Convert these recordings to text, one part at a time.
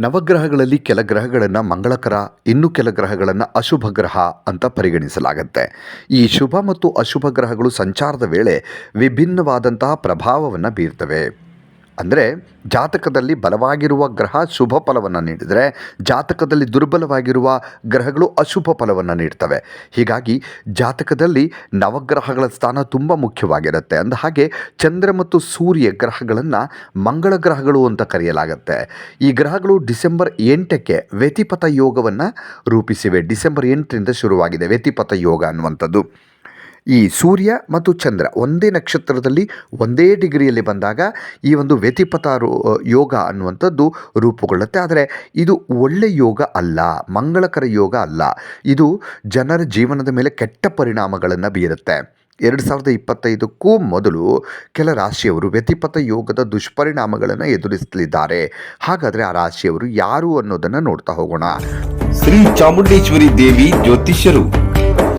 ನವಗ್ರಹಗಳಲ್ಲಿ ಕೆಲ ಗ್ರಹಗಳನ್ನು ಮಂಗಳಕರ, ಇನ್ನು ಕೆಲ ಗ್ರಹಗಳನ್ನು ಅಶುಭ ಗ್ರಹ ಅಂತ ಪರಿಗಣಿಸಲಾಗುತ್ತೆ. ಈ ಶುಭ ಮತ್ತು ಅಶುಭ ಗ್ರಹಗಳು ಸಂಚಾರದ ವೇಳೆ ವಿಭಿನ್ನವಾದಂತಹ ಪ್ರಭಾವವನ್ನು ಬೀರ್ತವೆ. ಅಂದರೆ ಜಾತಕದಲ್ಲಿ ಬಲವಾಗಿರುವ ಗ್ರಹ ಶುಭ ಫಲವನ್ನು ನೀಡಿದರೆ ಜಾತಕದಲ್ಲಿ ದುರ್ಬಲವಾಗಿರುವ ಗ್ರಹಗಳು ಅಶುಭ ಫಲವನ್ನು ನೀಡ್ತವೆ. ಹೀಗಾಗಿ ಜಾತಕದಲ್ಲಿ ನವಗ್ರಹಗಳ ಸ್ಥಾನ ತುಂಬ ಮುಖ್ಯವಾಗಿರುತ್ತೆ. ಅಂದ ಹಾಗೆ ಚಂದ್ರ ಮತ್ತು ಸೂರ್ಯ ಗ್ರಹಗಳನ್ನು ಮಂಗಳ ಗ್ರಹಗಳು ಅಂತ ಕರೆಯಲಾಗುತ್ತೆ. ಈ ಗ್ರಹಗಳು ಡಿಸೆಂಬರ್ ಎಂಟಕ್ಕೆ ವ್ಯತಿಪಥ ಯೋಗವನ್ನು ರೂಪಿಸಿವೆ. ಡಿಸೆಂಬರ್ ಎಂಟರಿಂದ ಶುರುವಾಗಿದೆ ವ್ಯತಿಪಥ ಯೋಗ ಅನ್ನುವಂಥದ್ದು. ಈ ಸೂರ್ಯ ಮತ್ತು ಚಂದ್ರ ಒಂದೇ ನಕ್ಷತ್ರದಲ್ಲಿ ಒಂದೇ ಡಿಗ್ರಿಯಲ್ಲಿ ಬಂದಾಗ ಈ ಒಂದು ವ್ಯತಿಪಥ ಯೋಗ ಅನ್ನುವಂಥದ್ದು ರೂಪುಗೊಳ್ಳುತ್ತೆ. ಆದರೆ ಇದು ಒಳ್ಳೆಯ ಯೋಗ ಅಲ್ಲ, ಮಂಗಳಕರ ಯೋಗ ಅಲ್ಲ. ಇದು ಜನರ ಜೀವನದ ಮೇಲೆ ಕೆಟ್ಟ ಪರಿಣಾಮಗಳನ್ನು ಬೀರುತ್ತೆ. ಎರಡು ಸಾವಿರದ ಇಪ್ಪತ್ತೈದಕ್ಕೂ ಮೊದಲು ಕೆಲ ರಾಶಿಯವರು ವ್ಯತಿಪಥ ಯೋಗದ ದುಷ್ಪರಿಣಾಮಗಳನ್ನು ಎದುರಿಸಲಿದ್ದಾರೆ. ಹಾಗಾದರೆ ಆ ರಾಶಿಯವರು ಯಾರು ಅನ್ನೋದನ್ನು ನೋಡ್ತಾ ಹೋಗೋಣ. ಶ್ರೀ ಚಾಮುಂಡೇಶ್ವರಿ ದೇವಿ ಜ್ಯೋತಿಷ್ಯರು.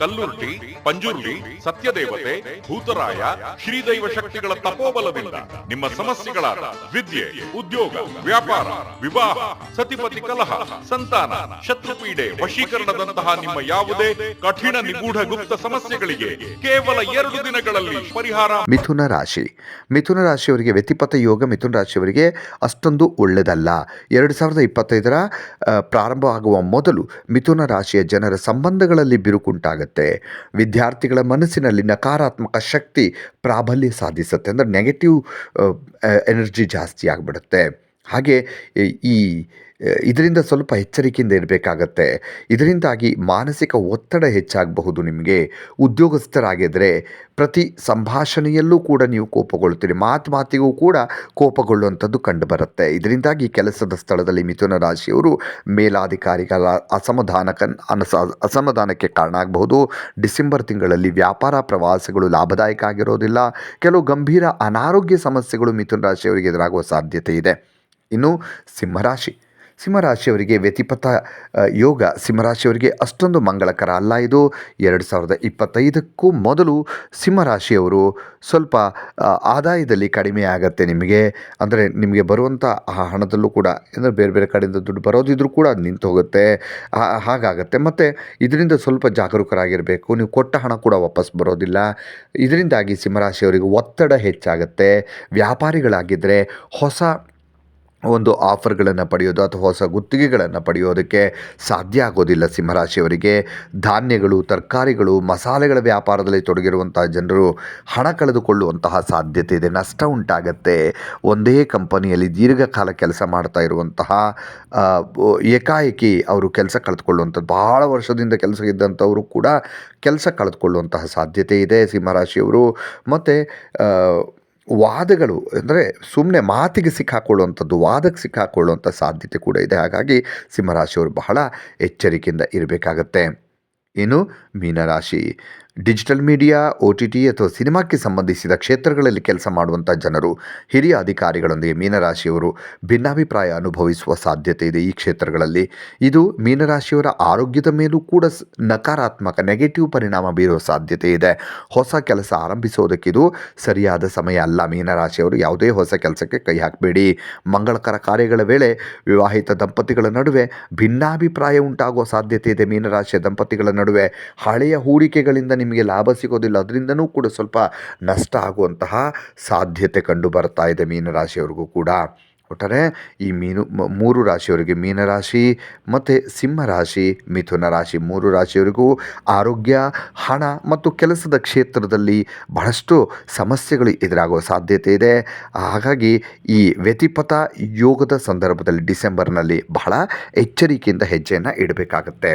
ಕಲ್ಲುರ್ಟಿ ಪಂಜುರ್ಲಿ ಸತ್ಯದೇವತೆ ಭೂತರಾಯ ಶ್ರೀದೈವ ಶಕ್ತಿಗಳ ತಪೋಬಲದಿಂದ ನಿಮ್ಮ ಸಮಸ್ಯೆಗಳಾದ ವಿದ್ಯೆ ಉದ್ಯೋಗ ವ್ಯಾಪಾರ ವಿವಾಹ ಸತಿಪತಿ ಕಲಹ ಸಂತಾನ ಶತ್ರುಪೀಡೆ ವಶೀಕರಣದಂತಹ ನಿಮ್ಮ ಯಾವುದೇ ಕಠಿಣ ನಿಗೂಢ ಗುಪ್ತ ಸಮಸ್ಯೆಗಳಿಗೆ ಕೇವಲ ಎರಡು ದಿನಗಳಲ್ಲಿ ಪರಿಹಾರ ಮಿಥುನ ರಾಶಿ. ಮಿಥುನ ರಾಶಿಯವರಿಗೆ ವ್ಯತಿಪಥ ಯೋಗ ಮಿಥುನ ರಾಶಿಯವರಿಗೆ ಅಷ್ಟೊಂದು ಒಳ್ಳೆಯದಲ್ಲ ಎರಡು ಸಾವಿರದ ಇಪ್ಪತ್ತೈದರ ಆ, ಪ್ರಾರಂಭ ಆಗುವ ಮೊದಲು ಮಿಥುನ ರಾಶಿಯ ಜನರ ಸಂಬಂಧಗಳಲ್ಲಿ ಬಿರುಕುಂಟಾಗುತ್ತೆ ವಿದ್ಯಾರ್ಥಿಗಳ ಮನಸ್ಸಿನಲ್ಲಿ ನಕಾರಾತ್ಮಕ ಶಕ್ತಿ ಪ್ರಾಬಲ್ಯ ಸಾಧಿಸುತ್ತೆ. ಅಂದರೆ ನೆಗೆಟಿವ್ ಎನರ್ಜಿ ಜಾಸ್ತಿ ಆಗಿಬಿಡುತ್ತೆ. ಹಾಗೆ ಈ- ಇದರಿಂದ ಸ್ವಲ್ಪ ಎಚ್ಚರಿಕೆಯಿಂದ ಇರಬೇಕಾಗತ್ತೆ. ಇದರಿಂದಾಗಿ ಮಾನಸಿಕ ಒತ್ತಡ ಹೆಚ್ಚಾಗಬಹುದು ನಿಮಗೆ. ಉದ್ಯೋಗಸ್ಥರಾಗಿದ್ದರೆ ಪ್ರತಿ ಸಂಭಾಷಣೆಯಲ್ಲೂ ಕೂಡ ನೀವು ಕೋಪಗೊಳ್ತೀರಿ ಮಾತು ಮಾತಿಗೂ ಕೂಡ ಕೋಪಗೊಳ್ಳುವಂಥದ್ದು ಕಂಡುಬರುತ್ತೆ. ಇದರಿಂದಾಗಿ ಕೆಲಸದ ಸ್ಥಳದಲ್ಲಿ ಮಿಥುನ ರಾಶಿಯವರು ಮೇಲಾಧಿಕಾರಿಗಳ ಅಸಮಾಧಾನಕ ಅನಸ, ಅಸಮಾಧಾನಕ್ಕೆ ಕಾರಣ ಆಗಬಹುದು ಡಿಸೆಂಬರ್ ತಿಂಗಳಲ್ಲಿ ವ್ಯಾಪಾರ ಪ್ರವಾಸಗಳು ಲಾಭದಾಯಕ ಆಗಿರೋದಿಲ್ಲ. ಕೆಲವು ಗಂಭೀರ ಅನಾರೋಗ್ಯ ಸಮಸ್ಯೆಗಳು ಮಿಥುನ ರಾಶಿಯವರಿಗೆ ಎದುರಾಗುವ ಸಾಧ್ಯತೆ ಇದೆ. ಇನ್ನು ಸಿಂಹರಾಶಿ. ಸಿಂಹರಾಶಿಯವರಿಗೆ ವ್ಯತಿಪಥ ಯೋಗ ಸಿಂಹರಾಶಿಯವರಿಗೆ ಅಷ್ಟೊಂದು ಮಂಗಳಕರ ಅಲ್ಲ. ಇದು ಎರಡು ಸಾವಿರದ ಇಪ್ಪತ್ತೈದಕ್ಕೂ ಮೊದಲು ಸಿಂಹರಾಶಿಯವರು ಸ್ವಲ್ಪ ಆದಾಯದಲ್ಲಿ ಕಡಿಮೆ ಆಗತ್ತೆ ನಿಮಗೆ. ಅಂದರೆ ನಿಮಗೆ ಬರುವಂಥ ಆ ಹಣದಲ್ಲೂ ಕೂಡ, ಅಂದರೆ ಬೇರೆ ಬೇರೆ ಕಡೆಯಿಂದ ದುಡ್ಡು ಬರೋದಿದ್ರೂ ಕೂಡ ಅದು ನಿಂತು ಹೋಗುತ್ತೆ. ಹಾಗಾಗತ್ತೆ. ಮತ್ತು ಇದರಿಂದ ಸ್ವಲ್ಪ ಜಾಗರೂಕರಾಗಿರಬೇಕು. ನೀವು ಕೊಟ್ಟ ಹಣ ಕೂಡ ವಾಪಸ್ ಬರೋದಿಲ್ಲ. ಇದರಿಂದಾಗಿ ಸಿಂಹರಾಶಿಯವರಿಗೆ ಒತ್ತಡ ಹೆಚ್ಚಾಗುತ್ತೆ. ವ್ಯಾಪಾರಿಗಳಾಗಿದ್ದರೆ ಹೊಸ ಒಂದು ಆಫರ್ಗಳನ್ನು ಪಡೆಯೋದು ಅಥವಾ ಹೊಸ ಗುತ್ತಿಗೆಗಳನ್ನು ಪಡೆಯೋದಕ್ಕೆ ಸಾಧ್ಯ ಆಗೋದಿಲ್ಲ ಸಿಂಹರಾಶಿಯವರಿಗೆ. ಧಾನ್ಯಗಳು, ತರಕಾರಿಗಳು, ಮಸಾಲೆಗಳ ವ್ಯಾಪಾರದಲ್ಲಿ ತೊಡಗಿರುವಂತಹ ಜನರು ಹಣ ಕಳೆದುಕೊಳ್ಳುವಂತಹ ಸಾಧ್ಯತೆ ಇದೆ. ನಷ್ಟ ಉಂಟಾಗತ್ತೆ. ಒಂದೇ ಕಂಪನಿಯಲ್ಲಿ ದೀರ್ಘಕಾಲ ಕೆಲಸ ಮಾಡ್ತಾ ಇರುವಂತಹ ಏಕಾಏಕಿ ಅವರು ಕೆಲಸ ಕಳೆದುಕೊಳ್ಳುವಂಥದ್ದು, ಬಹಳ ವರ್ಷದಿಂದ ಕೆಲಸ ಇದ್ದಂಥವರು ಕೂಡ ಕೆಲಸ ಕಳೆದುಕೊಳ್ಳುವಂತಹ ಸಾಧ್ಯತೆ ಇದೆ ಸಿಂಹರಾಶಿಯವರು. ಮತ್ತು ವಾದಗಳು ಅಂದರೆ ಸುಮ್ಮನೆ ಮಾತಿಗೆ ಸಿಕ್ಕಾಕೊಳ್ಳುವಂಥದ್ದು, ವಾದಕ್ಕೆ ಸಿಕ್ಕಾಕೊಳ್ಳುವಂಥ ಸಾಧ್ಯತೆ ಕೂಡ ಇದೆ. ಹಾಗಾಗಿ ಸಿಂಹರಾಶಿಯವರು ಬಹಳ ಎಚ್ಚರಿಕೆಯಿಂದ ಇರಬೇಕಾಗತ್ತೆ. ಇನ್ನು ಮೀನರಾಶಿ digital media O T T ಅಥವಾ ಸಿನಿಮಾಕ್ಕೆ ಸಂಬಂಧಿಸಿದ ಕ್ಷೇತ್ರಗಳಲ್ಲಿ ಕೆಲಸ ಮಾಡುವಂಥ ಜನರು, ಹಿರಿಯ ಅಧಿಕಾರಿಗಳೊಂದಿಗೆ ಮೀನರಾಶಿಯವರು ಭಿನ್ನಾಭಿಪ್ರಾಯ ಅನುಭವಿಸುವ ಸಾಧ್ಯತೆ ಇದೆ ಈ ಕ್ಷೇತ್ರಗಳಲ್ಲಿ. ಇದು ಮೀನರಾಶಿಯವರ ಆರೋಗ್ಯದ ಮೇಲೂ ಕೂಡ ನಕಾರಾತ್ಮಕ ನೆಗೆಟಿವ್ ಪರಿಣಾಮ ಬೀರುವ ಸಾಧ್ಯತೆ ಇದೆ. ಹೊಸ ಕೆಲಸ ಆರಂಭಿಸೋದಕ್ಕಿದು ಸರಿಯಾದ ಸಮಯ ಅಲ್ಲ. ಮೀನರಾಶಿಯವರು ಯಾವುದೇ ಹೊಸ ಕೆಲಸಕ್ಕೆ ಕೈ ಹಾಕಬೇಡಿ. ಮಂಗಳಕರ ಕಾರ್ಯಗಳ ವೇಳೆ ವಿವಾಹಿತ ದಂಪತಿಗಳ ನಡುವೆ ಭಿನ್ನಾಭಿಪ್ರಾಯ ಉಂಟಾಗುವ ಸಾಧ್ಯತೆ ಇದೆ ಮೀನರಾಶಿಯ ದಂಪತಿಗಳ ನಡುವೆ. ಹಳೆಯ ಹೂಡಿಕೆಗಳಿಂದ ನಿಮಗೆ ಲಾಭ ಸಿಗೋದಿಲ್ಲ, ಅದರಿಂದನೂ ಕೂಡ ಸ್ವಲ್ಪ ನಷ್ಟ ಆಗುವಂತಹ ಸಾಧ್ಯತೆ ಕಂಡು ಬರ್ತಾ ಇದೆ ಮೀನರಾಶಿಯವ್ರಿಗೂ ಕೂಡ. ಒಟ್ಟಾರೆ ಈ ಮೀನು ಮೂರು ರಾಶಿಯವರಿಗೆ ಮೀನರಾಶಿ ಮತ್ತು ಸಿಂಹರಾಶಿ, ಮಿಥುನ ರಾಶಿ ಮೂರು ರಾಶಿಯವರಿಗೂ ಆರೋಗ್ಯ, ಹಣ ಮತ್ತು ಕೆಲಸದ ಕ್ಷೇತ್ರದಲ್ಲಿ ಬಹಳಷ್ಟು ಸಮಸ್ಯೆಗಳು ಎದುರಾಗುವ ಸಾಧ್ಯತೆ ಇದೆ. ಹಾಗಾಗಿ ಈ ವ್ಯತಿಪಥ ಯೋಗದ ಸಂದರ್ಭದಲ್ಲಿ ಡಿಸೆಂಬರ್ನಲ್ಲಿ ಬಹಳ ಎಚ್ಚರಿಕೆಯಿಂದ ಹೆಜ್ಜೆಯನ್ನು ಇಡಬೇಕಾಗತ್ತೆ.